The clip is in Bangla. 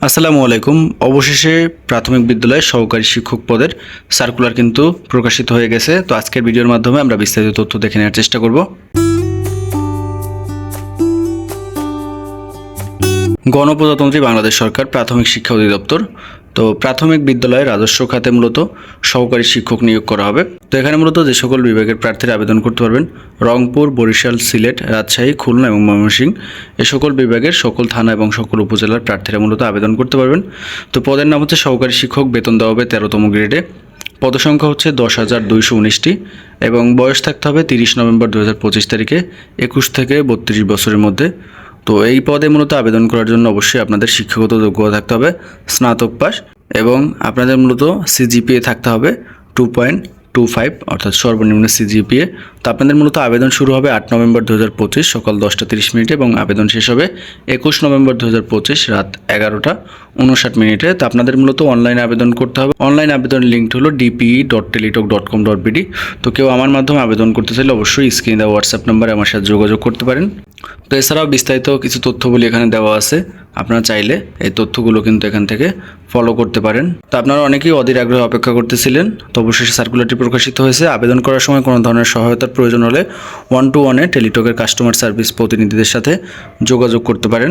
আসসালামু আলাইকুম। অবশেষে প্রাথমিক বিদ্যালয়ে সহকারী শিক্ষক পদের সার্কুলার কিন্তু প্রকাশিত হয়ে গেছে। তো আজকের ভিডিওর মাধ্যমে আমরা বিস্তারিত তথ্য দেখে নেওয়ার চেষ্টা করব। গণপ্রজাতন্ত্রী বাংলাদেশ সরকার প্রাথমিক শিক্ষা অধিদপ্তর তো প্রাথমিক বিদ্যালয়ে রাজস্ব খাতে মূলত সহকারী শিক্ষক নিয়োগ করা হবে। তো এখানে মূলত যে সকল বিভাগের প্রার্থীরা আবেদন করতে পারবেন, রংপুর, বরিশাল, সিলেট, রাজশাহী, খুলনা এবং ময়মনসিংহ, এ সকল বিভাগের সকল থানা এবং সকল উপজেলার প্রার্থীরা মূলত আবেদন করতে পারবেন। তো পদের নাম হচ্ছে সহকারী শিক্ষক, বেতন দেওয়া হবে তেরোতম গ্রেডে। পদসংখ্যা হচ্ছে দশ হাজার দুইশো উনিশটি এবং বয়স থাকতে হবে তিরিশ নভেম্বর দু হাজার পঁচিশ তারিখে, একুশ থেকে বত্রিশ বছরের মধ্যে। তো এই পদে মূলত আবেদন করার জন্য অবশ্যই আপনাদের শিক্ষাগত যোগ্যতা থাকতে হবে, স্নাতক পাস এবং আপনাদের মূলত সিজিপিএ থাকতে হবে টু পয়েন্ট টু ফাইভ অর্থাৎ সর্বনিম্ন সিজিপিএ তো আপনাদের মূলত আবেদন শুরু হবে আট নভেম্বর দু হাজার পঁচিশ সকাল দশটা তিরিশ মিনিটে এবং আবেদন শেষ হবে একুশ নভেম্বর দু হাজার পঁচিশ রাত এগারোটা উনষাট মিনিটে। তো আপনাদের মূলত অনলাইনে আবেদন করতে হবে। অনলাইন আবেদন লিঙ্কটি হলো DPE dot teletalk dot com dot BD তো কেউ আমার মাধ্যমে আবেদন করতে চাইলে অবশ্যই স্ক্রিনে দেওয়া হোয়াটসঅ্যাপ নাম্বারে আমার সাথে যোগাযোগ করতে পারেন। তো এছাড়াও বিস্তারিত কিছু তথ্যগুলি এখানে দেওয়া আছে। আপনারা চাইলে এই তথ্যগুলো কিন্তু এখান থেকে ফলো করতে পারেন। তো আপনারা অনেকেই অধীর আগ্রহে অপেক্ষা করতেছিলেন। তো অবশেষে সার্কুলারটি প্রকাশিত হয়েছে। আবেদন করার সময় কোনো ধরনের সহায়তার প্রয়োজন হলে ওয়ান টু ওয়ানে টেলিটকের কাস্টমার সার্ভিস প্রতিনিধিদের সাথে যোগাযোগ করতে পারেন।